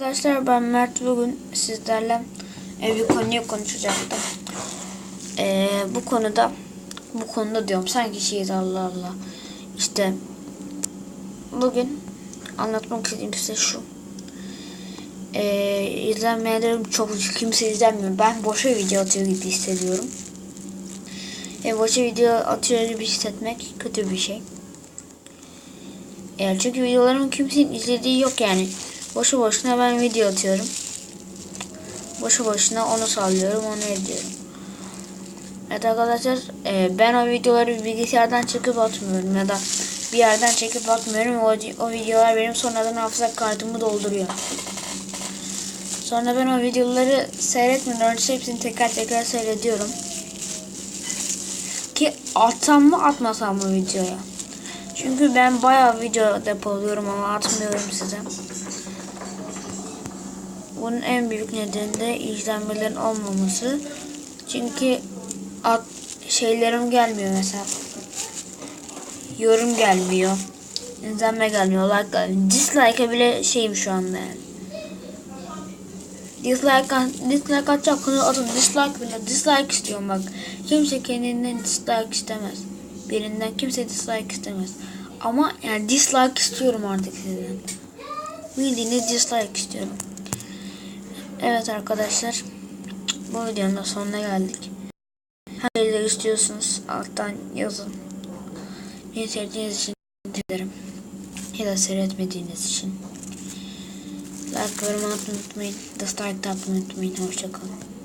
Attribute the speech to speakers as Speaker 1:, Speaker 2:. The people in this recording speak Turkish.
Speaker 1: Arkadaşlar ben Mert bugün sizlerle e, bir konuyu konuşacaktım. E, bu konuda bu konuda diyorum sanki şeyiz Allah Allah. İşte bugün anlatmak istediğim size şu. E, izlenmeyenlerim çok kimse izlenmiyor. Ben boşa video atıyor gibi hissediyorum. E, boşa video atıyor gibi hissetmek kötü bir şey. E, çünkü videolarımın kimsenin izlediği yok yani. Boşu boşuna ben video atıyorum. Boşu boşuna onu sallıyorum, onu ediyorum. Evet arkadaşlar e, ben o videoları bilgisayardan çekip atmıyorum ya da bir yerden çekip atmıyorum. O, o videolar benim sonradan hafıza kartımı dolduruyor. Sonra ben o videoları seyretmeden önce hepsini tekrar tekrar seyrediyorum. Ki atsam mı atmasam mı videoya. Çünkü ben bayağı video depoluyorum ama atmıyorum size. Bunun en büyük nedeni de izlenmelerin olmaması. Çünkü at, şeylerim gelmiyor mesela. Yorum gelmiyor. İzlenme gelmiyor. Like gelmiyor. Dislike'e bile şeyim şu anda yani. Dislike, dislike atacak atın dislike bile. Dislike istiyorum bak. Kimse kendinden dislike istemez. Birinden kimse dislike istemez. Ama yani dislike istiyorum artık sizden. Bildiğiniz dislike istiyorum. Evet arkadaşlar. Bu videonun da sonuna geldik. Hangileri istiyorsunuz alttan yazın. Beni sevdiğiniz için ederim. Ya da seyretmediğiniz için. Like, atmayı unutmayın. Dislike atmayı unutmayın. Hoşçakalın.